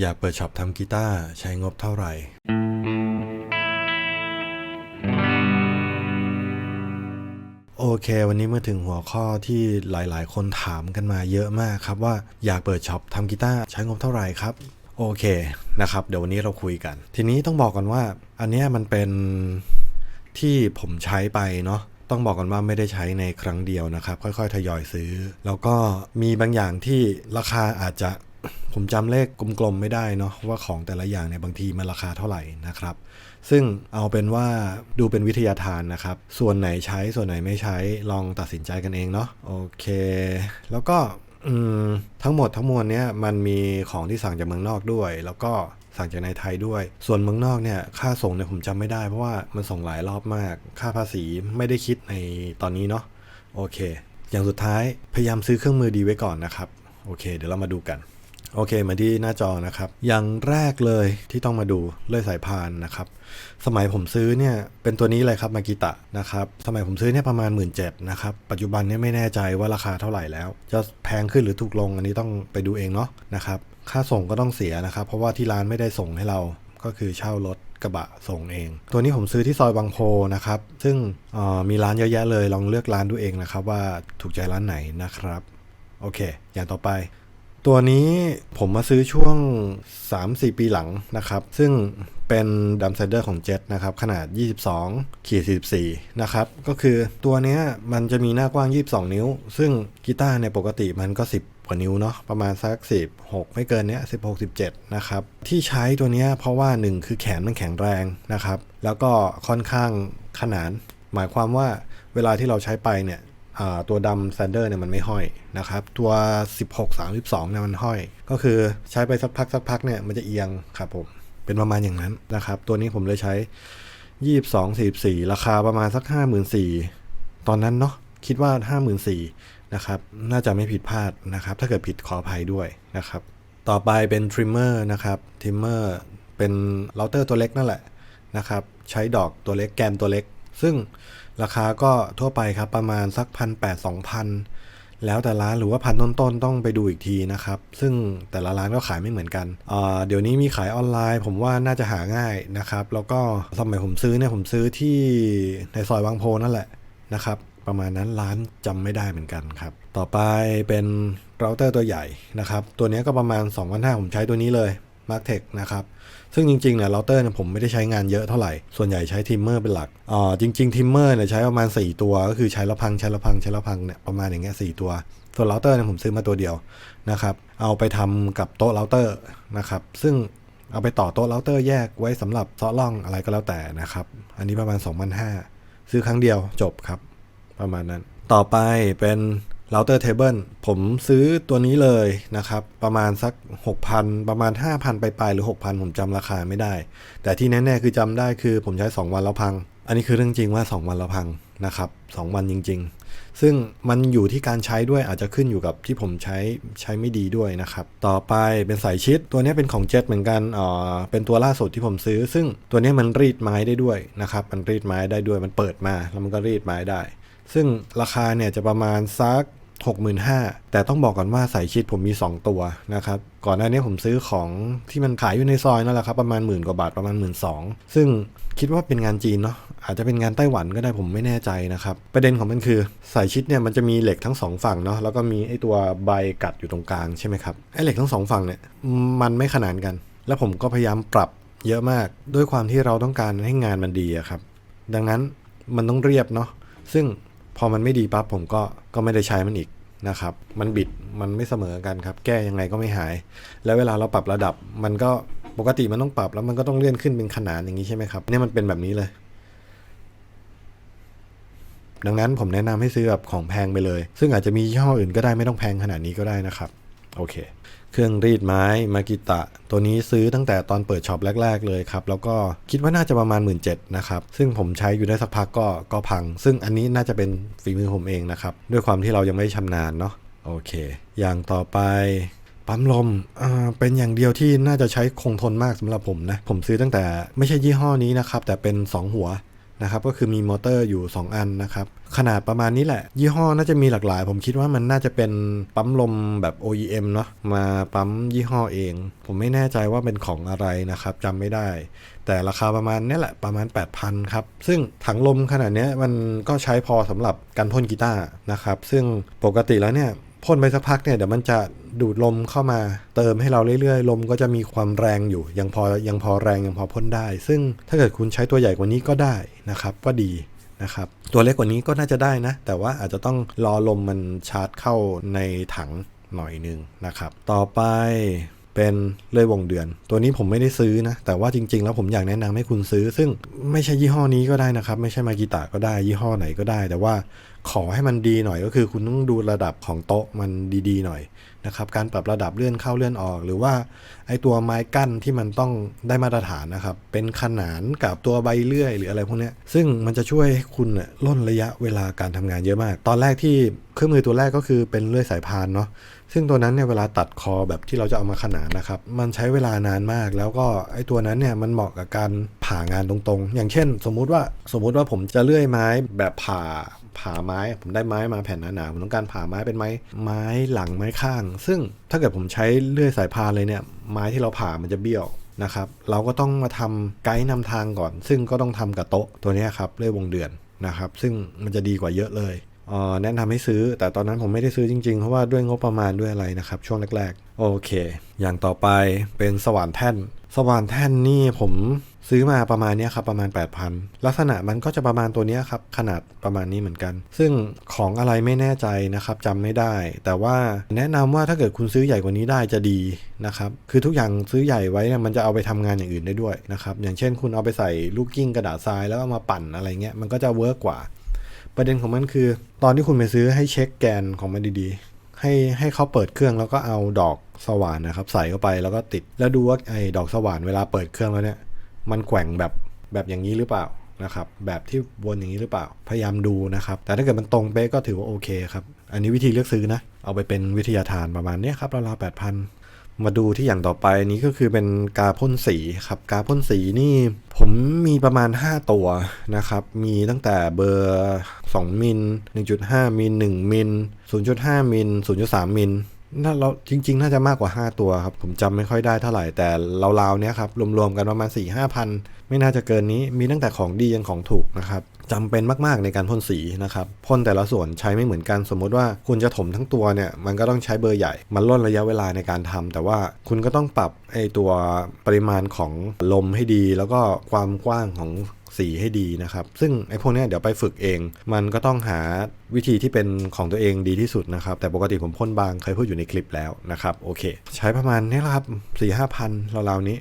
อยากเปิดช็อปทำกีตาร์ใช้งบเท่าไหร่ โอเค วันนี้มาถึงหัวข้อที่หลายๆ คนถามกันมาเยอะมากครับว่าอยากเปิดช็อปทำกีตาร์ใช้งบเท่าไหร่ครับโอเคนะครับ เดี๋ยววันนี้เราคุยกัน ทีนี้ต้องบอกก่อนว่า อันนี้มันเป็นที่ผมใช้ไปเนาะต้องบอกกันว่าไม่ได้ใช้ในครั้งเดียวนะครับ ค่อยๆ ทยอยซื้อ แล้วก็มีบางอย่างที่ราคาอาจจะ ผมจำเลขกลมๆไม่ได้เนาะว่าของแต่ละอย่างเนี่ยบางทีมันราคาเท่าไหร่นะครับ ซึ่งเอาเป็นว่าดูเป็นวิทยาทานนะครับ ส่วนไหนใช้ส่วนไหนไม่ใช้ลองตัดสินใจกันเองเนาะโอเค แล้วก็ทั้งหมดทั้งมวลเนี้ยมันมีของที่สั่งจากเมืองนอกด้วย แล้วก็สั่งจากในไทยด้วย ส่วนเมืองนอกเนี่ยค่าส่งเนี่ยผมจำไม่ได้เพราะว่ามันส่งหลายรอบมาก ค่าภาษีไม่ได้คิดในตอนนี้เนาะโอเค อย่างสุดท้ายพยายามซื้อเครื่องมือดีไว้ก่อนนะครับ โอเค เดี๋ยวเรามาดูกัน โอเคมาที่หน้าจอนะครับ อย่างแรกเลยที่ต้องมาดูเลื่อยสายพานนะครับ สมัยผมซื้อเนี่ยเป็นตัวนี้เลยครับมากิตะนะครับสมัยผมซื้อเนี่ยประมาณ 1 7ื่นนะครับ ปัจจุบันเนี่ยไม่แน่ใจว่าราคาเท่าไหร่แล้ว จะแพงขึ้นหรือถูกลงอันนี้ต้องไปดูเองเนาะนะครับค่าส่งก็ต้องเสียนะครับ เพราะว่าที่ร้านไม่ได้ส่งให้เราก็คือเช่ารถกระบะส่งเอง ตัวนี้ผมซื้อที่ซอยบางโพนะครับ ซึ่งออมีร้านเยอะแยะเลยลองเลือกร้านดูเองนะครับว่าถูกใจร้านไหนนะครับ โอเค อย่างต่อไป ตัวนี้ผมมาซื้อช่วง 3-4 ปีหลังนะครับ ซึ่งเป็นดัมไซเดอร์ของ Jet นะครับ ขนาด 22ขีด44 นะครับ ก็คือตัวเนี้ยมันจะมีหน้ากว้าง 22 นิ้ว ซึ่งกีตาร์ในปกติมันก็ 10 กว่านิ้วเนาะประมาณสัก 16 ไม่เกินเนี้ย16 17 นะครับ ที่ใช้ตัวเนี้ยเพราะว่า 1 คือแขนมันแข็งแรงนะครับ แล้วก็ค่อนข้างขนาน หมายความว่าเวลาที่เราใช้ไปเนี่ย ตัวดำแซนเดอร์เนี่ยมันไม่ห้อยนะครับ ตัว 16 32เนี่ยมันห้อย ก็คือใช้ไปสักพักสักพักเนี่ยมันจะเอียงครับผม เป็นประมาณอย่างนั้นนะครับ ตัวนี้ผมเลยใช้ 22 44 ราคาประมาณสัก 54,000ตอนนั้นเนาะคิดว่า 54,000นะครับ น่าจะไม่ผิดพลาดนะครับ ถ้าเกิดผิดขออภัยด้วยนะครับ ต่อไปเป็นทริมเมอร์นะครับทริมเมอร์เป็นเราเตอร์ตัวเล็กนั่นแหละนะครับ ใช้ดอกตัวเล็กแกนตัวเล็ก ซึ่งราคาก็ทั่วไปครับประมาณสักพันแปดสองพันแล้วแต่ร้านหรือว่าพันต้นๆต้องไปดูอีกทีนะครับ ซึ่งแต่ละร้านก็ขายไม่เหมือนกันอ่าเดี๋ยวนี้มีขายออนไลน์ ผมว่าน่าจะหาง่ายนะครับ แล้วก็สมัยผมซื้อเนี่ยผมซื้อที่ในซอยบางโพนั่นแหละนะครับ ประมาณนั้นร้านจำไม่ได้เหมือนกันครับ ต่อไปเป็นเราเตอร์ตัวใหญ่นะครับ ตัวนี้ก็ประมาณ2 5 0 0ผมใช้ตัวนี้เลย m a r k t e c h นะครับซึ่งจริงๆเนี่ยเราเตอร์เนี่ยผมไม่ได้ใช้งานเยอะเท่าไหร่ ส่วนใหญ่ใช้ทิมเมอร์เป็นหลักอ่าจริงๆทิมเมอร์เนี่ยใช้ประมาณ 4 ตัว ก็คือใช้ละพังใช้ละพังใช้ละพังเนี่ยประมาณอย่างเงี้ยสตัว ส่วนเราเตอร์เนี่ยผมซื้อมาตัวเดียวนะครับเอาไปทำกับโต๊ะเราเตอร์นะครับซึ่งเอาไปต่อโต๊ะเราเตอร์แยกไว้สำหรับเซาะล่องอะไรก็แล้วแต่นะครับอันนี้ประมาณ2,500 ซื้อครั้งเดียวจบครับ ประมาณนั้น ต่อไปเป็น เราเตอร์เทเบิลผมซื้อตัวนี้เลยนะครับ ประมาณสัก 6,000 ประมาณ 5,000ไปปลายๆหรือ 6,000 ผมจำราคาไม่ได้ แต่ที่แน่ๆคือจำได้คือผมใช้ 2 วันแล้วพัง อันนี้คือเรื่องจริงว่า 2 วันแล้วพังนะครับ 2 วันจริง ๆ ซึ่งมันอยู่ที่การใช้ด้วยอาจจะขึ้นอยู่กับที่ผมใช้ใช้ไม่ดีด้วยนะครับ ต่อไปเป็นสายชิดตัวนี้เป็นของเจ็ตเหมือนกันเอ่อเป็นตัวล่าสุดที่ผมซื้อ ซึ่งตัวนี้มันรีดไม้ได้ด้วยนะครับ มันรีดไม้ได้ด้วยมันเปิดมาแล้วมันก็รีดไม้ได้ ซึ่งราคาเนี่ยจะประมาณสัก 65,000 แต่ต้องบอกก่อนว่าสายชิดผมมี 2 ตัวนะครับ ก่อนหน้านี้ผมซื้อของที่มันขายอยู่ในซอยนั่นแหละครับ ประมาณหมื่นกว่าบาทประมาณ 1 2ื่นซึ่งคิดว่าเป็นงานจีนเนาะอาจจะเป็นงานไต้หวันก็ได้ผมไม่แน่ใจนะครับ ประเด็นของมันคือ สายชิดเนี่ยมันจะมีเหล็กทั้งสองฝั่งเนาะแล้วก็มีไอตัวใบกัดอยู่ตรงกลางใช่ไหมครับไอเหล็กทั้งสองฝั่งเนี่ยมันไม่ขนานกัน แล้วผมก็พยายามปรับเยอะมากด้วยความที่เราต้องการให้งานมันดีครับดังนั้นมันต้องเรียบเนาะซึ่ง พอมันไม่ดีปั๊บผมก็ก็ไม่ได้ใช้มันอีกนะครับ มันบิดมันไม่เสมอกันครับ แก้ยังไงก็ไม่หาย แล้วเวลาเราปรับระดับ มันก็ปกติมันต้องปรับแล้วมันก็ต้องเลื่อนขึ้นเป็นขนานอย่างนี้ใช่ไหมครับเนี่ยมันเป็นแบบนี้เลย ดังนั้นผมแนะนำให้ซื้อแบบของแพงไปเลย ซึ่งอาจจะมียี่ห้ออื่นก็ได้ไม่ต้องแพงขนาดนี้ก็ได้นะครับ โอเค เครื่องรีดไม้มากิตะ ตัวนี้ซื้อตั้งแต่ตอนเปิดช็อปแรก ๆ เลยครับ แล้วก็คิดว่าน่าจะประมาณ 1 7ื่นนะครับ ซึ่งผมใช้อยู่ได้สักพักก็ก็พัง ซึ่งอันนี้น่าจะเป็นฝีมือผมเองนะครับ ด้วยความที่เรายังไม่ชำนาญเนาะโอเค อย่างต่อไปปั๊มลมอ่าเป็นอย่างเดียวที่น่าจะใช้คงทนมากสำหรับผมนะ ผมซื้อตั้งแต่ไม่ใช่ยี่ห้อนี้นะครับ แต่เป็น 2 หัว นะครับก็คือมีมอเตอร์อยู่ 2 อันนะครับขนาดประมาณนี้แหละ ยี่ห้อน่าจะมีหลากหลาย ผมคิดว่ามันน่าจะเป็นปั๊มลมแบบ OEM เนาะมาปั๊มยี่ห้อเอง ผมไม่แน่ใจว่าเป็นของอะไรนะครับจำไม่ได้ แต่ราคาประมาณนี้แหละประมาณ 8,000ครับซึ่งถังลมขนาดนี้มันก็ใช้พอสำหรับการพ่นกีตาร์นะครับซึ่งปกติแล้วเนี่ยพ่นไปสักพักเนี่ยเดี๋ยวมันจะ ดูดลมเข้ามา เติมให้เราเรื่อยๆ ลมก็จะมีความแรงอยู่ ยังพอยังพอแรงยังพอพ่นได้ ซึ่งถ้าเกิดคุณใช้ตัวใหญ่กว่านี้ก็ได้นะครับก็ดีนะครับตัวเล็กกว่านี้ก็น่าจะได้นะ แต่ว่าอาจจะต้องรอลมมันชาร์จเข้าในถังหน่อยหนึงนะครับ ต่อไปเป็นเลยวงเดือน ตัวนี้ผมไม่ได้ซื้อนะ แต่ว่าจริง ๆ แล้วผมอยากแนะนำให้คุณซื้อ ซึ่งไม่ใช่ยี่ห้อนี้ก็ได้นะครับ ไม่ใช่มากิตะก็ได้ ยี่ห้อไหนก็ได้ แต่ว่าขอให้มันดีหน่อยก็คือคุณต้องดูระดับของโต๊ะมันดีๆหน่อย นะครับการปรับระดับเลื่อนเข้าเลื่อนออก หรือว่าไอตัวไม้กั้นที่มันต้องได้มาตรฐานนะครับเป็นขนานกับตัวใบเลื่อย หรืออะไรพวกนี้ซึ่งมันจะช่วยให้คุณล่นระยะเวลาการทำงานเยอะมาก ตอนแรกที่เครื่องมือตัวแรกก็คือเป็นเลื่อยสายพานเนาะซึ่งตัวนั้นเนี่ยเวลาตัดคอแบบที่เราจะเอามาขนานนะครับ มันใช้เวลานานมาก แล้วก็ไอ้ตัวนั้นเนี่ยมันเหมาะกับการผ่างานตรงๆ อย่างเช่น สมมุติว่าสมมุติว่าผมจะเลื่อยไม้แบบผ่า ผ่าไม้ ผมได้ไม้มาแผ่นหนาๆผมต้องการผ่าไม้เป็นไม้ ไม้หลังไม้ข้าง ซึ่งถ้าเกิดผมใช้เลื่อยสายพานเลยเนี่ย ไม้ที่เราผ่ามันจะเบี้ยวนะครับ เราก็ต้องมาทำไกด์นำทางก่อน ซึ่งก็ต้องทำกับโต๊ะตัวนี้ครับเลื่อยวงเดือนนะครับ ซึ่งมันจะดีกว่าเยอะเลยแนะนำให้ซื้อ แต่ตอนนั้นผมไม่ได้ซื้อจริงๆ เพราะว่าด้วยงบประมาณด้วยอะไรนะครับ ช่วงแรกๆ โอเค อย่างต่อไปเป็นสว่านแท่น สว่านแท่นนี่ผมซื้อมาประมาณนี้ครับประมาณ 8,000 ลักษณะมันก็จะประมาณตัวนี้ครับขนาดประมาณนี้เหมือนกัน ซึ่งของอะไรไม่แน่ใจนะครับจำไม่ได้ แต่ว่าแนะนำว่าถ้าเกิดคุณซื้อใหญ่กว่านี้ได้จะดีนะครับคือทุกอย่างซื้อใหญ่ไว้เนี่ยมันจะเอาไปทำงานอย่างอื่นได้ด้วยนะครับอย่างเช่นคุณเอาไปใส่ลูกกิ้งกระดาษทรายแล้วเอามาปั่นอะไรเงี้ยมันก็จะเวิร์กกว่า ประเด็นของมันคือ ตอนที่คุณไปซื้อให้เช็คแกนของมันดีๆ ให้ให้เขาเปิดเครื่องแล้วก็เอาดอกสว่านนะครับ ใส่เข้าไปแล้วก็ติด แล้วดูว่าไอ้ดอกสว่านเวลาเปิดเครื่องแล้วเนี่ย มันแกว่งแบบแบบอย่างนี้หรือเปล่านะครับแบบที่วนอย่างนี้หรือเปล่า พยายามดูนะครับ แต่ถ้าเกิดมันตรงเป๊ะก็ถือว่าโอเคครับ อันนี้วิธีเลือกซื้อนะ เอาไปเป็นวิทยาทานประมาณนี้ครับราวๆแปดพัน มาดูที่อย่างต่อไปนี้ก็คือเป็นกาพ่นสีครับ กาพ่นสีนี่ผมมีประมาณ 5 ตัวนะครับ มีตั้งแต่เบอร์ 2 มิล 1.5 มิล 1 มิล 0.5 มิล 0.3 มิลน่าเราจริง ๆ น่าจะมากกว่า 5 ตัวครับ ผมจำไม่ค่อยได้เท่าไหร่แต่ราวๆเนี้ยครับ รวม ๆ กันประมาณ 4 5พัน ไม่น่าจะเกินนี้มีตั้งแต่ของดียันของถูกนะครับจำเป็นมากๆในการพ่นสีนะครับพ่นแต่ละส่วนใช้ไม่เหมือนกันสมมติว่าคุณจะถมทั้งตัวเนี่ยมันก็ต้องใช้เบอร์ใหญ่ มันล่นระยะเวลาในการทำแต่ว่าคุณก็ต้องปรับไอตัวปริมาณของลมให้ดี แล้วก็ความกว้างของสีให้ดีนะครับ ซึ่งไอ้พวกนี้เดี๋ยวไปฝึกเอง มันก็ต้องหาวิธีที่เป็นของตัวเองดีที่สุดนะครับ แต่ปกติผมพ่นบางเคยพูดอยู่ในคลิปแล้วนะครับ โอเค ใช้ประมาณนี้แหละครับสี่ห้าพันราวๆนี้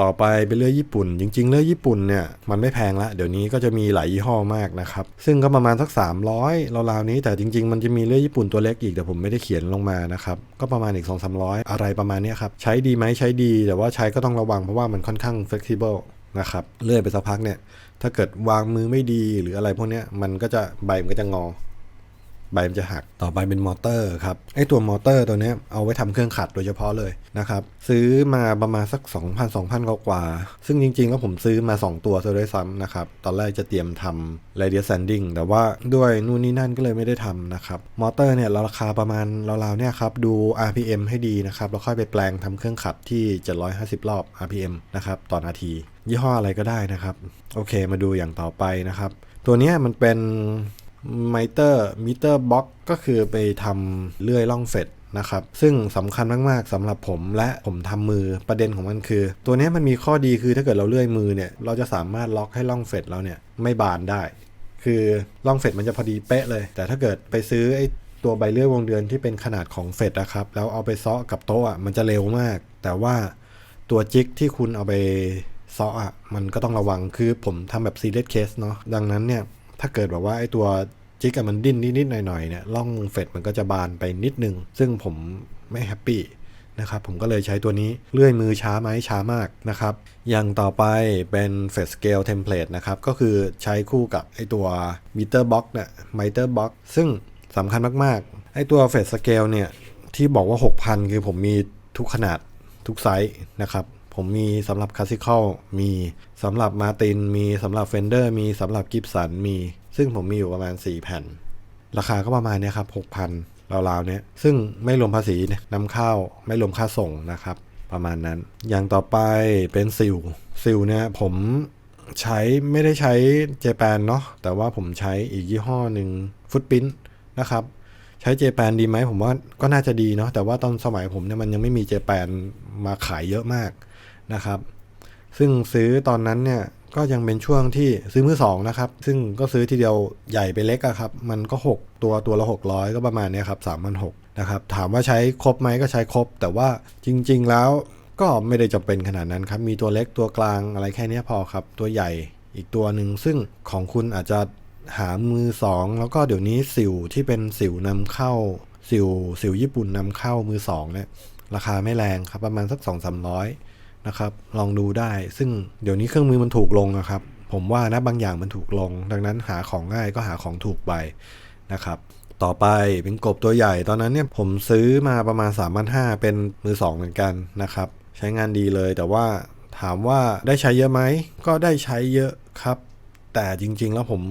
ต่อไปเป็นเลือดญี่ปุ่น จริง ๆ เลือดญี่ปุ่นเนี่ยมันไม่แพงละเดี๋ยวนี้ก็จะมีหลายยี่ห้อมากนะครับ ซึ่งก็ประมาณสัก 300ราวๆนี้แต่จริง ๆ มันจะมีเลือดญี่ปุ่นตัวเล็กอีกแต่ผมไม่ได้เขียนลงมานะครับก็ประมาณอีก 2 3 0 0 อะไรประมาณนี้ครับใช้ดีไหมใช้ดี แต่ว่าใช้ก็ต้องระวังเพราะว่ามันค่อนข้าง flexible นะครับเลื่อยไปสักพักเนี่ยถ้าเกิดวางมือไม่ดีหรืออะไรพวกนี้มันก็จะใบมันก็จะงอ ใบมันจะหักต่อไปเป็นมอเตอร์ครับไอตัวมอเตอร์ตัวนี้เอาไว้ทำเครื่องขัดโดยเฉพาะเลยนะครับซื้อมาประมาณสัก 2,000 2,000กว่ากว่า ซึ่งจริงๆ แล้วผมซื้อมา 2 ตัวซะด้วยซ้ำนะครับ ตอนแรกจะเตรียมทำ radius sanding แต่ว่าด้วยนู่นนี่นั่นก็เลยไม่ได้ทำนะครับ มอเตอร์เนี่ยราคาประมาณราวๆเนี่ยครับ ดู RPM ให้ดีนะครับ แล้วค่อยไปแปลงทำเครื่องขัดที่ 750 รอบ RPM นะครับต่อนาที ยี่ห้ออะไรก็ได้นะครับ โอเคมาดูอย่างต่อไปนะครับ ตัวนี้มันเป็น มิเตอร์มิเตอร์บ็อกก็คือไปทำเลื่อยล่องเฟดนะครับซึ่งสำคัญมาก ๆสำหรับผมและผมทำมือประเด็นของมันคือ ตัวนี้มันมีข้อดีคือถ้าเกิดเราเลื่อยมือเนี่ย เราจะสามารถล็อกให้ล่องเฟดเราเนี่ยไม่บานได้ คือล่องเฟดมันจะพอดีเป๊ะเลย แต่ถ้าเกิดไปซื้อไอ้ตัวใบเลื่อยวงเดือนที่เป็นขนาดของเฟดนะครับแล้วเอาไปซ้อกับโต๊ะอะมันจะเร็วมาก แต่ว่าตัวจิกที่คุณเอาไปซ้ออะมันก็ต้องระวังคือผมทำแบบซีเรียสเคสเนาะดังนั้นเนี่ย ถ้าเกิดแบบว่าไอ้ตัวจิกอะมันดิ้นนิดๆหน่อยๆเนี่ยล่องเฟดมันก็จะบานไปนิดนึง ซึ่งผมไม่แฮปปี้นะครับผมก็เลยใช้ตัวนี้เลื่อยมือช้าไหมช้ามากนะครับ อย่างต่อไปเป็นเฟดสเกลเทมเพลตนะครับก็คือใช้คู่กับไอ้ตัวมิเตอร์บ็อกเนี่ยมิเตอร์บ็อกซึ่งสำคัญมากๆ ไอ้ตัวเฟดสเกลเนี่ยที่บอกว่า 6,000 คือผมมีทุกขนาดทุกไซส์นะครับ ผมมีสำหรับคลาสสิคอลมีสำหรับมาตินมีสำหรับเฟนเดอร์มีสำหรับกิฟสันมี ซึ่งผมมีอยู่ประมาณ 4 แผ่น ราคาก็ประมาณเนี้ยครับ 6,000ราวๆเนี้ยซึ่งไม่รวมภาษีนำเข้าไม่รวมค่าส่งนะครับ ประมาณนั้น อย่างต่อไปเป็นซิลซิลเนี่ยผมใช้ไม่ได้ใช้เจแปนเนาะแต่ว่าผมใช้อีกยี่ห้อหนึ่งฟุตปิ้นนะครับใช้เจแปนดีไหมผมว่าก็น่าจะดีเนาะแต่ว่าตอนสมัยผมเนี่ยมันยังไม่มีเจแปนมาขายเยอะมาก นะครับ ซึ่งซื้อตอนนั้นเนี่ยก็ยังเป็นช่วงที่ซื้อมือสองนะครับ ซึ่งก็ซื้อทีเดียวใหญ่ไปเล็กอะครับ มันก็ 6 ตัวตัวละ 600 ก็ประมาณนี้ครับ3 6 0 0นหกนะครับ ถามว่าใช้ครบไหมก็ใช้ครบ แต่ว่าจริง ๆ แล้วก็ไม่ได้จำเป็นขนาดนั้นครับ มีตัวเล็กตัวกลางอะไรแค่นี้พอครับ ตัวใหญ่อีกตัวหนึ่งซึ่งของคุณอาจจะหามือสองแล้วก็เดี๋ยวนี้สิวที่เป็นสิวนำเข้า สิวสิวญี่ปุ่นนำเข้ามือสองเนี่ยราคาไม่แรงครับประมาณสัก2 3 0 0 นะครับ ลองดูได้ ซึ่งเดี๋ยวนี้เครื่องมือมันถูกลงอะครับ ผมว่านะบางอย่างมันถูกลง ดังนั้นหาของง่ายก็หาของถูกไปนะครับต่อไปเป็นกบตัวใหญ่ตอนนั้นเนี่ยผมซื้อมาประมาณ 3 5 0 0เป็นมือสองเหมือนกันนะครับ ใช้งานดีเลยแต่ว่าถามว่าได้ใช้เยอะไหม ก็ได้ใช้เยอะครับ แต่จริงๆแล้วผม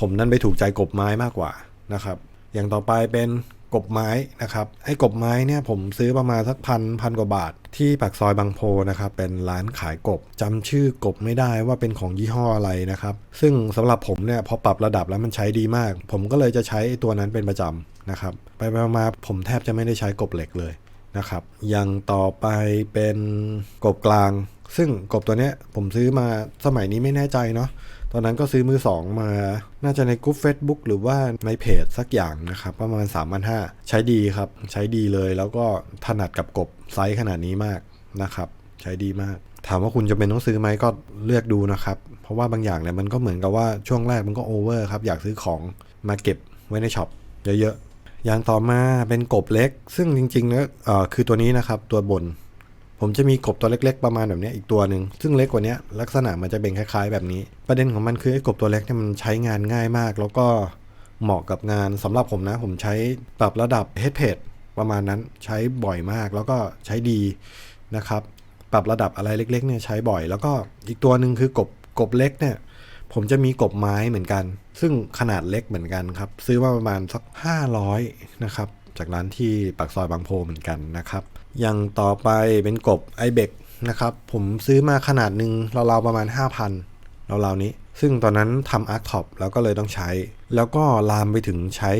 ผมนั่นไปถูกใจกบไม้มากกว่านะครับ อย่างต่อไปเป็น กบไม้นะครับไอ้กบไม้เนี่ยผมซื้อประมาณสักพันพันกว่าบาท ที่ปากซอยบางโพนะครับเป็นร้านขายกบจำชื่อกบไม่ได้ว่าเป็นของยี่ห้ออะไรนะครับ ซึ่งสำหรับผมเนี่ยพอปรับระดับแล้วมันใช้ดีมาก ผมก็เลยจะใช้ตัวนั้นเป็นประจำนะครับ ไปๆมาผมแทบจะไม่ได้ใช้กบเหล็กเลยนะครับอย่างต่อไปเป็นกบกลาง ซึ่งกบตัวเนี้ยผมซื้อมาสมัยนี้ไม่แน่ใจเนาะ ตอนนั้นก็ซื้อมือสองมา น่าจะในกลุ่ม Facebook หรือว่าในเพจสักอย่างนะครับ ประมาณ3 5 0 0ใช้ดีครับ ใช้ดีเลยแล้วก็ถนัดกับกบไซส์ขนาดนี้มากนะครับ ใช้ดีมาก ถามว่าคุณจะเป็นต้องซื้อไหมก็เลือกดูนะครับ เพราะว่าบางอย่างเนี่ยมันก็เหมือนกับว่าช่วงแรกมันก็โอเวอร์ครับอยากซื้อของมาเก็บไว้ในช็อปเยอะๆอย่างต่อมาเป็นกบเล็ก ซึ่งจริงๆแล้วคือตัวนี้นะครับตัวบน ผมจะมีกบตัวเล็กๆประมาณแบบนี้อีกตัวหนึ่งซึ่งเล็กกว่านี้ลักษณะมันจะเป็นคล้าย ๆ แบบนี้ ประเด็นของมันคือไอ้กบตัวเล็กเนี่ยมันใช้งานง่ายมาก แล้วก็เหมาะกับงานสำหรับผมนะ ผมใช้ปรับระดับ head page ประมาณนั้นใช้บ่อยมากแล้วก็ใช้ดีนะครับ ปรับระดับอะไรเล็กๆเนี่ยใช้บ่อย แล้วก็อีกตัวหนึ่งคือกบกบเล็กเนี่ยผมจะมีกบไม้เหมือนกัน ซึ่งขนาดเล็กเหมือนกันครับ ซื้อมาประมาณสัก 500นะครับจากร้านที่ปากซอยบางโพเหมือนกันนะครับ อย่างต่อไปเป็นกบไอเบกนะครับ ผมซื้อมาขนาดหนึ่งราวๆประมาณ 5,000ราวๆนี้ ซึ่งตอนนั้นทำอาร์คท็อปแล้วก็เลยต้องใช้ แล้วก็ลามไปถึงใช้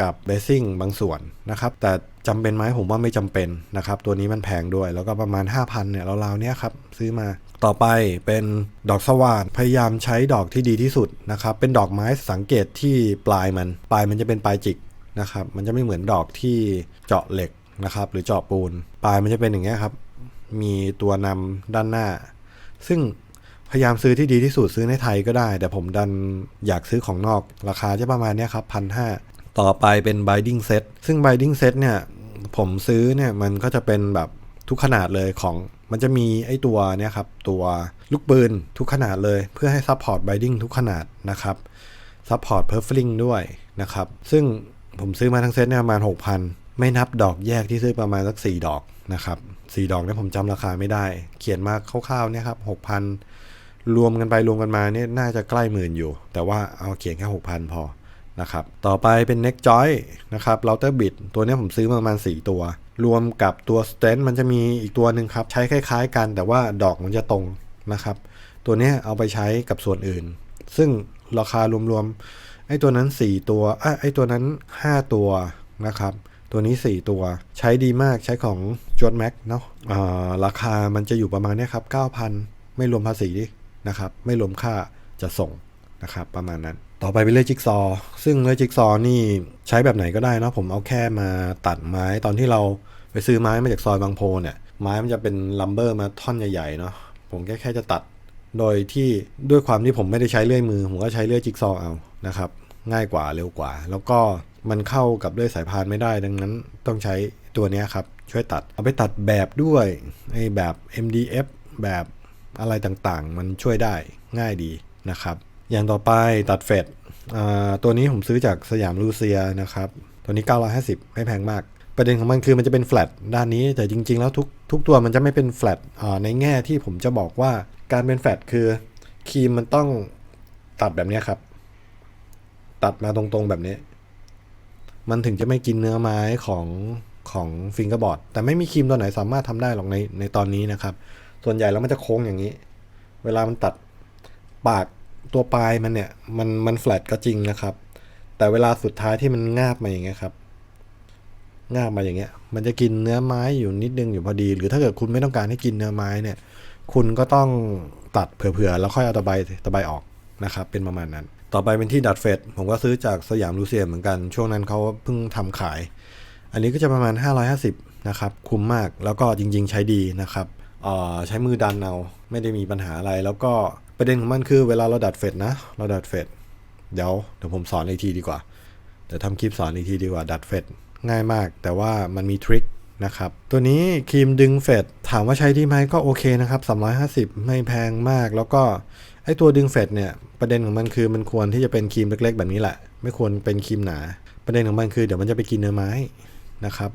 กับเบสซิ่งบางส่วนนะครับ แต่จำเป็นไหมผมว่าไม่จำเป็นนะครับ ตัวนี้มันแพงด้วย แล้วก็ประมาณ 5,000เนี่ยราวๆเนี้ยครับซื้อมาต่อไปเป็นดอกสว่านพยายามใช้ดอกที่ดีที่สุดนะครับ เป็นดอกไม้สังเกตที่ปลายมัน ปลายมันจะเป็นปลายจิกนะครับ มันจะไม่เหมือนดอกที่เจาะเหล็ก นะครับ หรือเจาะปูน ปลายมันจะเป็นอย่างเงี้ยครับ มีตัวนำด้านหน้า ซึ่งพยายามซื้อที่ดีที่สุดซื้อในไทยก็ได้ แต่ผมดันอยากซื้อของนอก ราคาจะประมาณเนี้ยครับพันห้าต่อไปเป็น binding set ซึ่ง binding set เนี่ย ผมซื้อเนี่ยมันก็จะเป็นแบบทุกขนาดเลยของมันจะมีไอ้ตัวเนี่ยครับ ตัวลูกปืนทุกขนาดเลยเพื่อให้ support binding ทุกขนาดนะครับ support p e r f l i n g ด้วยนะครับ ซึ่งผมซื้อมาทั้งเซตเนี่ยประมาณ 6,000 ไม่นับดอกแยกที่ซื้อประมาณสัก4ดอกนะครับ4ดอกเนี่ยผมจำราคาไม่ได้ เขียนมาคร่าวๆเนี่ยครับ6,000รวมกันไปรวมกันมาเนี่ยน่าจะใกล้หมื่นอยู่ แต่ว่าเอาเขียนแค่6,000พอนะครับต่อไปเป็น neck joint นะครับ router bit ตัวนี้ผมซื้อมาประมาณ 4 ตัว รวมกับตัว stent มันจะมีอีกตัวหนึ่งครับ ใช้คล้ายๆกันแต่ว่าดอกมันจะตรงนะครับ ตัวนี้เอาไปใช้กับส่วนอื่น ซึ่งราคารวมๆไอ้ตัวนั้น 4 ตัวไอ้ตัวนั้น 5 ตัวนะครับ ตัวนี้ 4 ตัว ใช้ดีมากใช้ของจ o ดแม็กเนาะราคามันจะอยู่ประมาณเนี้ยครับ 9,000 ไม่รวมภาษีนะครับ ไม่รวมค่าจะส่งนะครับประมาณนั้น ต่อไปเป็นเลื่อยจิ๊กซอ ซึ่งเลื่อยจิ๊กซอนี่ใช้แบบไหนก็ได้เนาะผมเอาแค่มาตัดไม้ตอนที่เราไปซื้อไม้มาจากซอยบางโพเนี่ยไม้มันจะเป็นลัมเบอร์มาท่อนใหญ่ๆเนาะผมแค่แค่จะตัด โดยที่ด้วยความที่ผมไม่ได้ใช้เลื่อยมือ ผมก็ใช้เลื่อยจิ๊กซอเอานะครับง่ายกว่าเร็วกว่า แล้วก็ มันเข้ากับเลื่อยสายพานไม่ได้ดังนั้นต้องใช้ตัวนี้ครับ ช่วยตัดเอาไปตัดแบบด้วยไอ้แบบ MDF แบบอะไรต่างๆ มันช่วยได้ง่ายดีนะครับ อย่างต่อไปตัดเฟดตัวนี้ผมซื้อจากสยามลูเซียนะครับ ตัวนี้ 950 ไม่แพงมาก ประเด็นของมันคือมันจะเป็นแฟลตด้านนี้แต่จริง ๆ แล้วทุกทุกตัวมันจะไม่เป็นแฟลตในแง่ที่ผมจะบอกว่าการเป็นแฟลตคือครีมมันต้องตัดแบบนี้ครับ ตัดมาตรงๆแบบนี้ มันถึงจะไม่กินเนื้อไม้ของของฟิงเกอร์บอร์ดแต่ไม่มีครีมตัวไหนสามารถทำได้หรอกในในตอนนี้นะครับ ส่วนใหญ่แล้วมันจะโค้งอย่างนี้ เวลามันตัดปากตัวปลายมันเนี่ย มันมันแฟลตก็จริงนะครับ แต่เวลาสุดท้ายที่มันงาบมาอย่างเงี้ยครับงาบมาอย่างเงี้ย มันจะกินเนื้อไม้อยู่นิดนึงอยู่พอดี หรือถ้าเกิดคุณไม่ต้องการให้กินเนื้อไม้เนี่ย คุณก็ต้องตัดเผื่อๆแล้วค่อยเอาตะไบตะไบออกนะครับ เป็นประมาณนั้น ต่อไปเป็นที่ดัดเฟดผมก็ซื้อจากสยามลูเซียมเหมือนกัน ช่วงนั้นเขาเพิ่งทำขาย อันนี้ก็จะประมาณ 550 นะครับ คุ้มมากแล้วก็จริง ๆ ใช้ดีนะครับเออใช้มือดันเอาไม่ได้มีปัญหาอะไร แล้วก็ประเด็นของมันคือเวลาเราดัดเฟดนะ เราดัดเฟดเดี๋ยวเดี๋ยวผมสอนอีกทีดีกว่าเดี๋ยวทำคลิปสอนอีกทีดีกว่าดัดเฟดง่ายมาก แต่ว่ามันมีทริค นะครับ ตัวนี้ครีมดึงเฟดถามว่าใช้ดีไหมก็โอเคนะครับ 350 ไม่แพงมาก แล้วก็ไอตัวดึงเฟดเนี่ยประเด็นของมันคือมันควรที่จะเป็นครีมเล็กๆ แบบนี้แหละ ไม่ควรเป็นครีมหนา ประเด็นของมันคือเดี๋ยวมันจะไปกินเนื้อไม้นะครับ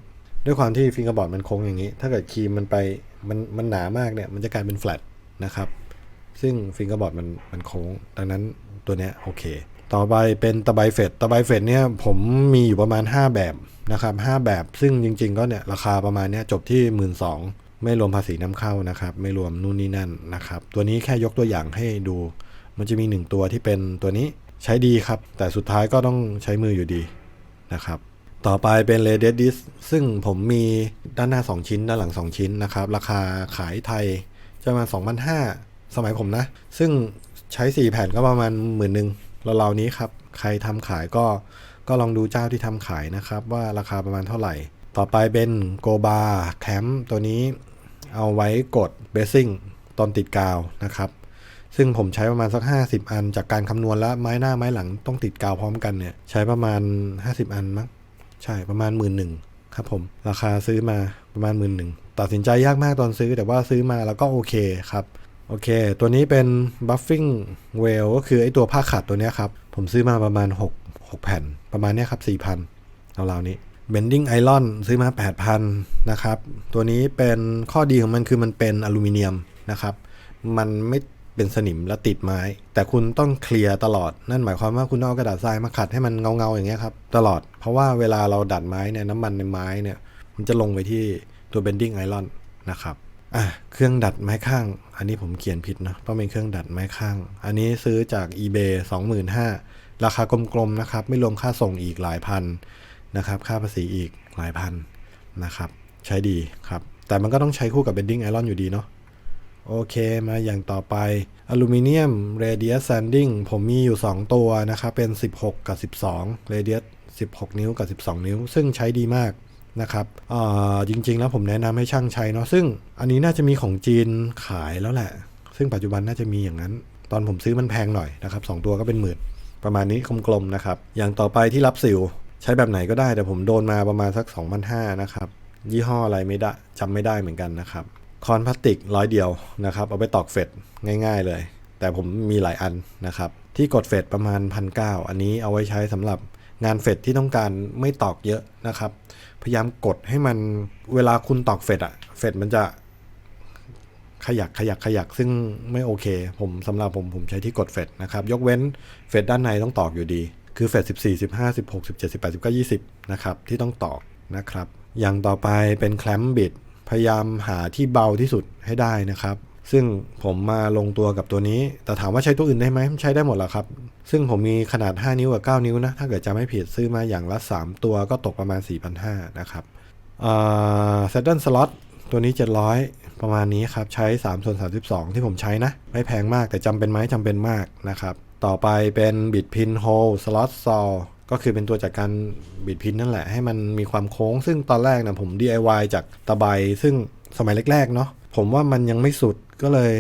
ด้วยความที่ฟิงเกอร์บอร์ดมันโค้งอย่างนี้ ถ้าเกิดครีมมันไปมันมันหนามากเนี่ยมันจะกลายเป็นแฟลตนะครับซึ่งฟิงเกอร์บอร์ดมันมันโค้ง ดังนั้นตัวเนี้ยโอเค ต่อไปเป็นตะไบเฟดตะไบเฟดเนี่ยผมมีอยู่ประมาณ 5 แบบนะครับ5แบบซึ่งจริง ๆ ก็เนี่ยราคาประมาณเนี้ยจบที่ 1 2ื่นไม่รวมภาษีน้ำเข้านะครับ ไม่รวมนู่นนี่นั่นนะครับ ตัวนี้แค่ยกตัวอย่างให้ดู มันจะมี 1 ตัวที่เป็นตัวนี้ใช้ดีครับ แต่สุดท้ายก็ต้องใช้มืออยู่ดีนะครับต่อไปเป็น r a d i a t Disc ซึ่งผมมีด้านหน้า 2 ชิ้น ด้านหลัง 2 ชิ้นนะครับ ราคาขายไทยจะประมาณ2,500สมัยผมนะ ซึ่งใช้ 4 แผ่นก็ประมาณหมื่นหนึ่ง ราวๆนี้ครับ ใครทำขายก็ก็ลองดูเจ้าที่ทำขายนะครับ ว่าราคาประมาณเท่าไหร่ ต่อไปเป็นโกบาแคมตัวนี้เอาไว้กดเบสซิ่งตอนติดกาวนะครับซึ่งผมใช้ประมาณสัก 50 อัน จากการคำนวณแล้วไม้หน้าไม้หลังต้องติดกาวพร้อมกันเนี่ย ใช้ประมาณ 50 อันมั้งใช่ประมาณหมื่นหนึ่งครับผม ราคาซื้อมาประมาณหมื่นหนึ่งตัดสินใจยากมากตอนซื้อแต่ว่าซื้อมาแล้วก็โอเคครับ โอเค ตัวนี้เป็น buffing well ก็คือไอตัวผ้าขัดตัวนี้ครับ ผมซื้อมาประมาณ 6 6 แผ่นประมาณนี้ครับ 4,000ราวๆนี้ bending iron ซื้อมา 8,000 นะครับ ตัวนี้เป็นข้อดีของมันคือมันเป็นอลูมิเนียมนะครับ มันไม่เป็นสนิมและติดไม้ แต่คุณต้องเคลียร์ตลอด นั่นหมายความว่าคุณต้องเอากระดาษทรายมาขัดให้มันเงาๆอย่างเงี้ยครับ ตลอด เพราะว่าเวลาเราดัดไม้เนี่ยน้ำมันในไม้เนี่ย มันจะลงไปที่ตัว bending iron นะครับ อะเครื่องดัดไม้ข้าง อันนี้ผมเขียนผิดเนาะต้องเป็นเครื่องดัดไม้ข้าง อันนี้ซื้อจาก eBay 25,000ราคากลมๆนะครับ ไม่รวมค่าส่งอีกหลายพันนะครับ ค่าภาษีอีกหลายพันนะครับ ใช้ดีครับ แต่มันก็ต้องใช้คู่กับ bending iron อยู่ดีเนาะโอเคมาอย่างต่อไปอลูมิเนียม radius sanding ผมมีอยู่ 2 ตัวนะครับ เป็น 16 กับ 12 radius 16 นิ้วกับ 12 นิ้ว ซึ่งใช้ดีมาก นะครับจริงๆแล้วผมแนะนำให้ช่างใช้เนาะซึ่งอันนี้น่าจะมีของจีนขายแล้วแหละ ซึ่งปัจจุบันน่าจะมีอย่างนั้น ตอนผมซื้อมันแพงหน่อยนะครับ2ตัวก็เป็นหมื่นประมาณนี้กลมๆนะครับอย่างต่อไปที่รับสิวใช้แบบไหนก็ได้แต่ผมโดนมาประมาณสัก2,500นะครับยี่ห้ออะไรไม่ได้จำไม่ได้เหมือนกันนะครับคอนพลาสติกร้อยเดียวนะครับเอาไปตอกเฟดง่ายๆเลย แต่ผมมีหลายอันนะครับที่กดเฟดประมาณพันเอันนี้เอาไว้ใช้สำหรับงานเฟดที่ต้องการไม่ตอกเยอะนะครับ พยายามกดให้มันเวลาคุณตอกเฟดอะเฟดมันจะขยักขยักขยักซึ่งไม่โอเค ผมสำหรับผมผมใช้ที่กดเฟดนะครับ ยกเว้นเฟดด้านในต้องตอกอยู่ดี คือเฟด14 15 16 17 18 19 20 นะครับ ที่ต้องตอกนะครับ อย่างต่อไปเป็นแคลมบิดพยายามหาที่เบาที่สุดให้ได้นะครับ ซึ่งผมมาลงตัวกับตัวนี้ แต่ถามว่าใช้ตัวอื่นได้ไหมใช้ได้หมดแหละครับ ซึ่งผมมีขนาด 5 นิ้วกับ 9 นิ้วนะ ถ้าเกิดจะไม่ผิดซื้อมาอย่างละ 3 ตัวก็ตกประมาณ 4,500 นะครับเซดเดิลสล็อตตัวนี้ 700 ประมาณนี้ครับ ใช้ 3 ส่วน 32 ที่ผมใช้นะ ไม่แพงมากแต่จำเป็นไหมจำเป็นมากนะครับ ต่อไปเป็นบิดพินโฮลสล็อตซอก็คือเป็นตัวจัดการบิดพินนั่นแหละ ให้มันมีความโค้ง ซึ่งตอนแรกนะผม DIY จากตะไบซึ่งสมัยแรกๆเนาะผมว่ามันยังไม่สุด ก็เลย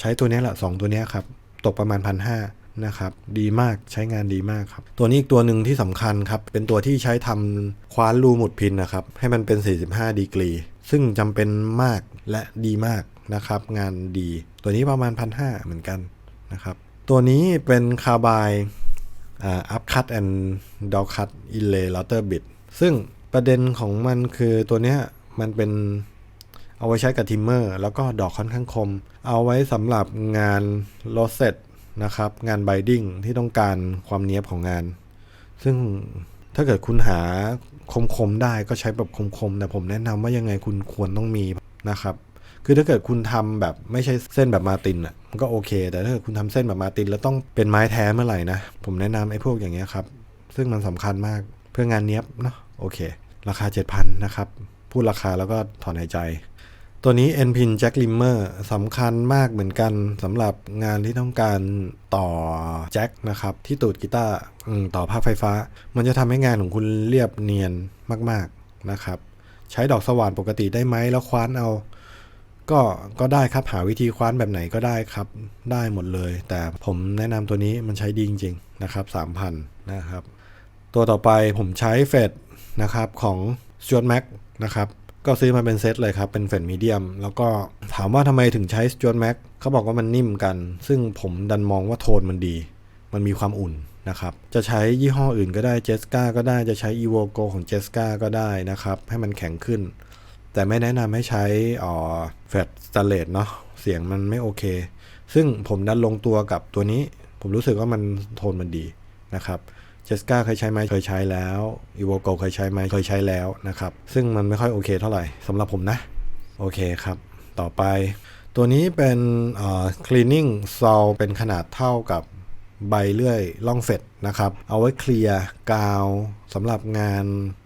ใช้ตัวนี้แหละ 2 ตัวนี้ครับ ตกประมาณพันห้านะครับ ดีมากใช้งานดีมากครับ ตัวนี้อีกตัวหนึ่งที่สำคัญครับ เป็นตัวที่ใช้ทำคว้านรูหมุดพินนะครับ ให้มันเป็น 45 ดีกรี ซึ่งจำเป็นมากและดีมากนะครับ งานดี ตัวนี้ประมาณพันห้าเหมือนกันนะครับ ตัวนี้เป็นคาบายอัพคัตแอนด์ดอคัตอินเลย์ลอเตอร์บิดซึ่งปประเด็นของมันคือตัวเนี้ยมันเป็น เอาไว้ใช้กับทิมเมอร์ แล้วก็ดอกค่อนข้างคม เอาไว้สำหรับงานโรสเซตนะครับ งานไบดิ้งที่ต้องการความเนี้ยบของงาน ซึ่งถ้าเกิดคุณหาคมๆได้ก็ใช้แบบคมๆแต่ผมแนะนำว่ายังไงคุณควรต้องมีนะครับคือถ้าเกิดคุณทำแบบไม่ใช่เส้นแบบมาตินอะมันก็โอเค แต่ถ้าเกิดคุณทำเส้นแบบมาติน แล้วต้องเป็นไม้แท้เมื่อไหร่นะ ผมแนะนำไอ้พวกอย่างเงี้ยครับ ซึ่งมันสำคัญมากเพื่องานเนี้ยบเนาะโอเค ราคา 7,000 นะครับ พูดราคาแล้วก็ถอนหายใจ ตัวนี้ N pin Jack Limmer สำคัญมากเหมือนกันสำหรับงานที่ต้องการต่อแจ็คนะครับ ที่ตูดกีตาร์ต่อภาคไฟฟ้า มันจะทำให้งานของคุณเรียบเนียนมาก ๆนะครับ ใช้ดอกสว่านปกติได้ไหมแล้วคว้านเอา ก็ก็ได้ครับหาวิธีคว้านแบบไหนก็ได้ครับ ได้หมดเลย แต่ผมแนะนำตัวนี้มันใช้ดีจริงๆนะครับ3,000นะครับ ตัวต่อไปผมใช้เฟดนะครับของ s t u a r t Mac นะครับ ก็ซื้อมาเป็นเซตเลยครับ เป็นเฟดมีเดียม แล้วก็ถามว่าทำไมถึงใช้ s t u a r t Mac เขาบอกว่ามันนิ่มกัน ซึ่งผมดันมองว่าโทนมันดี มันมีความอุ่นนะครับ จะใช้ยี่ห้ออื่นก็ได้ j e s c a ก็ได้จะใช้ Evoco ของ j e s c a ก็ได้นะครับ ให้มันแข็งขึ้น แต่ไม่แนะนำให้ใช้อ่อแฟลตสแตเลสเนาะเสียงมันไม่โอเค ซึ่งผมดันลงตัวกับตัวนี้ ผมรู้สึกว่ามันโทนมันดีนะครับ เจสกาเคยใช้ไหมเคยใช้แล้วอีโวโกเคยใช้ไหมเคยใช้แล้วนะครับ ซึ่งมันไม่ค่อยโอเคเท่าไหร่สำหรับผมนะ โอเคครับ ต่อไป ตัวนี้เป็นเอ่อ cleaning saw เป็นขนาดเท่ากับใบเลื่อยล่องเฟดนะครับ เอาไว้เคลียร์กาวสำหรับงาน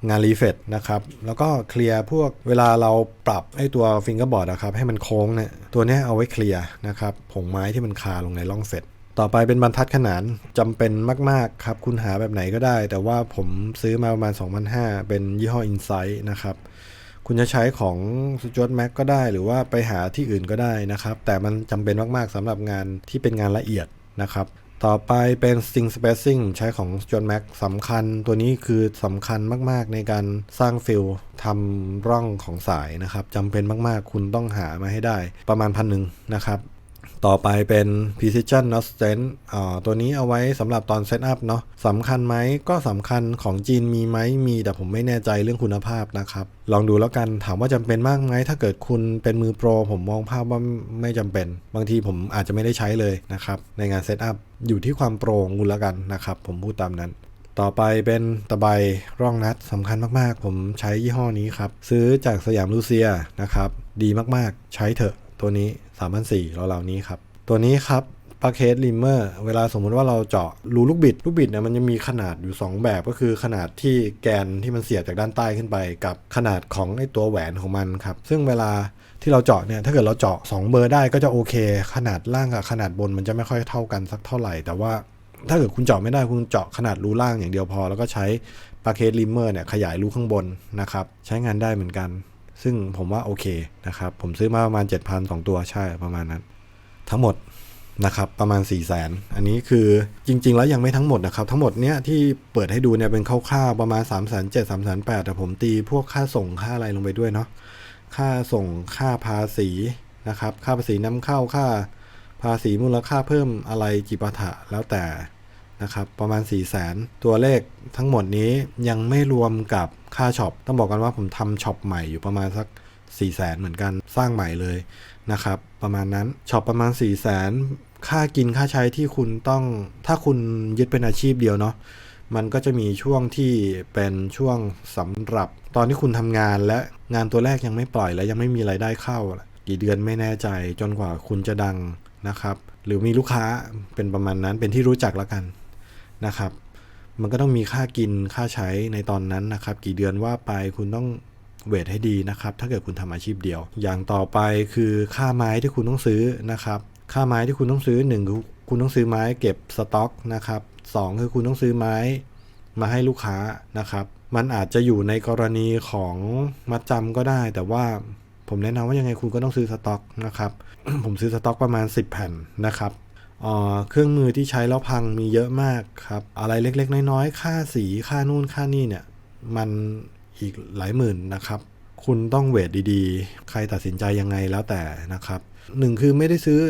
งานรีเฟดนะครับ แล้วก็เคลียร์พวกเวลาเราปรับไอ้ตัวฟิงเกอร์บอร์ดนะครับ ให้มันโค้งเนี่ยตัวนี้เอาไว้เคลียร์นะครับผงไม้ที่มันคาลงในล่องเฟด ต่อไปเป็นบรรทัดขนานจำเป็นมาก ๆ ครับ คุณหาแบบไหนก็ได้ แต่ว่าผมซื้อมาประมาณ 2,500 เป็นยี่ห้อ Insight นะครับ คุณจะใช้ของ s t u a r t Mac ก็ได้ หรือว่าไปหาที่อื่นก็ได้นะครับ แต่มันจำเป็นมาก ๆสำหรับงานที่เป็นงานละเอียดนะครับต่อไปเป็น string spacing ใช้ของ s t u a r t Mac สำคัญตัวนี้คือสำคัญมาก ๆ ในการสร้างฟิลทำร่องของสายนะครับจำเป็นมาก ๆ คุณต้องหามาให้ได้ประมาณพันหนึ่งนะครับ ต่อไปเป็น precision knot stent อ่าตัวนี้เอาไว้สำหรับตอนเซตอัพเนาะสำคัญไหมก็สำคัญของจีนมีไหมมีแต่ผมไม่แน่ใจเรื่องคุณภาพนะครับ ลองดูแล้วกันถามว่าจำเป็นมากไหมถ้าเกิดคุณเป็นมือโปร ผมมองภาพว่าไม่จำเป็น บางทีผมอาจจะไม่ได้ใช้เลยนะครับ ในงานเซตอัพอยู่ที่ความโปรของคุณแล้วกันนะครับ ผมพูดตามนั้นต่อไปเป็นตะไบร่องนัดสำคัญมากๆ ผมใช้ยี่ห้อนี้ครับ ซื้อจากสยามลูเซียนะครับ ดีมากๆ ใช้เถอะตัวนี้ 3,400เราเหล่านี้ครับ ตัวนี้ครับปาเคสลิมเมอร์เวลาสมมุติว่าเราเจาะรูลูกบิด ลูกบิดเนี่ยมันจะมีขนาดอยู่ 2 แบบก็คือขนาดที่แกนที่มันเสียบจากด้านใต้ขึ้นไป กับขนาดของไอตัวแหวนของมันครับ ซึ่งเวลาที่เราเจาะเนี่ยถ้าเกิดเราเจาะ 2 เบอร์ได้ก็จะโอเค ขนาดล่างกับขนาดบนมันจะไม่ค่อยเท่ากันสักเท่าไหร่ แต่ว่าถ้าเกิดคุณเจาะไม่ได้คุณเจาะขนาดรูล่างอย่างเดียวพอ แล้วก็ใช้ปาเคสลิมเมอร์เนี่ยขยายรูข้างบนนะครับใช้งานได้เหมือนกัน ซึ่งผมว่าโอเคนะครับ ผมซื้อมาประมาณ 7,000 2 ตัวใช่ประมาณนั้น ทั้งหมดนะครับประมาณ 4 0 0แสนอันนี้คือจริง ๆ แล้วยังไม่ทั้งหมดนะครับ ทั้งหมดเนี้ยที่เปิดให้ดูเนี่ยเป็นคร่าวๆประมาณ 3 7 0 0 0 3 8 0 0แต่ผมตีพวกค่าส่งค่าอะไรลงไปด้วยเนาะค่าส่งค่าภาษีนะครับ ค่าภาษีนำเข้าค่าภาษีมูลค่าเพิ่มอะไรจิปาถะแล้วแต่ นะครับประมาณ 4 0 0แสนตัวเลขทั้งหมดนี้ยังไม่รวมกับค่าช็อปต้องบอกกันว่าผมทำช็อปใหม่อยู่ประมาณสัก 4 0 0แสนเหมือนกันสร้างใหม่เลยนะครับประมาณนั้นช็อปประมาณ 4 0 0แสนค่ากินค่าใช้ที่คุณต้องถ้าคุณยึดเป็นอาชีพเดียวเนาะมันก็จะมีช่วงที่เป็นช่วงสำหรับ ตอนที่คุณทำงานและงานตัวแรกยังไม่ปล่อยและยังไม่มีไรายได้เข้า กี่เดือนไม่แน่ใจจนกว่าคุณจะดังนะครับ หรือมีลูกค้าเป็นประมาณนั้นเป็นที่รู้จักแล้วกัน นะครับ มันก็ต้องมีค่ากินค่าใช้ในตอนนั้นนะครับ กี่เดือนว่าไปคุณต้องเวทให้ดีนะครับ ถ้าเกิดคุณทำอาชีพเดียว อย่างต่อไปคือค่าไม้ที่คุณต้องซื้อนะครับ ค่าไม้ที่คุณต้องซื้อหนึ่งคือคุณต้องซื้อไม้เก็บสต็อกนะครับสองคือคุณต้องซื้อไม้มาให้ลูกค้านะครับ มันอาจจะอยู่ในกรณีของมัดจำก็ได้ แต่ว่าผมแนะนำว่ายังไงคุณก็ต้องซื้อสต็อกนะครับ ผมซื้อสต็อกประมาณ 10 แผ่นนะครับ เครื่องมือที่ใช้แล้วพังมีเยอะมากครับ อะไรเล็กๆ น้อยๆ ค่าสีค่านู่นค่านี่เนี่ย มันอีกหลายหมื่นนะครับ คุณต้องเวทดีๆ ใครตัดสินใจยังไงแล้วแต่นะครับหนึ่งคือไม่ได้ซื้อ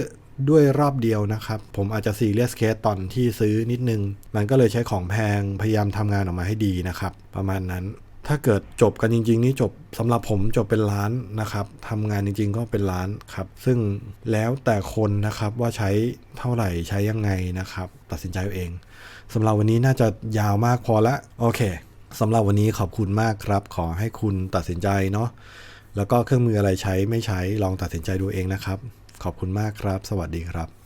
ด้วยรอบเดียวนะครับ ผมอาจจะซีเรียสเคสตอนที่ซื้อนิดนึง มันก็เลยใช้ของแพงพยายามทำงานออกมาให้ดีนะครับ ประมาณนั้น ถ้าเกิดจบกันจริง ๆ นี่จบสำหรับผมจบเป็นล้านนะครับทำงานจริง ๆ ก็เป็นล้านครับ ซึ่งแล้วแต่คนนะครับว่าใช้เท่าไหร่ใช้ยังไงนะครับ ตัดสินใจเอาเองสำหรับวันนี้น่าจะยาวมากพอละโอเคสำหรับวันนี้ขอบคุณมากครับ ขอให้คุณตัดสินใจเนาะแล้วก็เครื่องมืออะไรใช้ไม่ใช้ลองตัดสินใจดูเองนะครับ ขอบคุณมากครับ สวัสดีครับ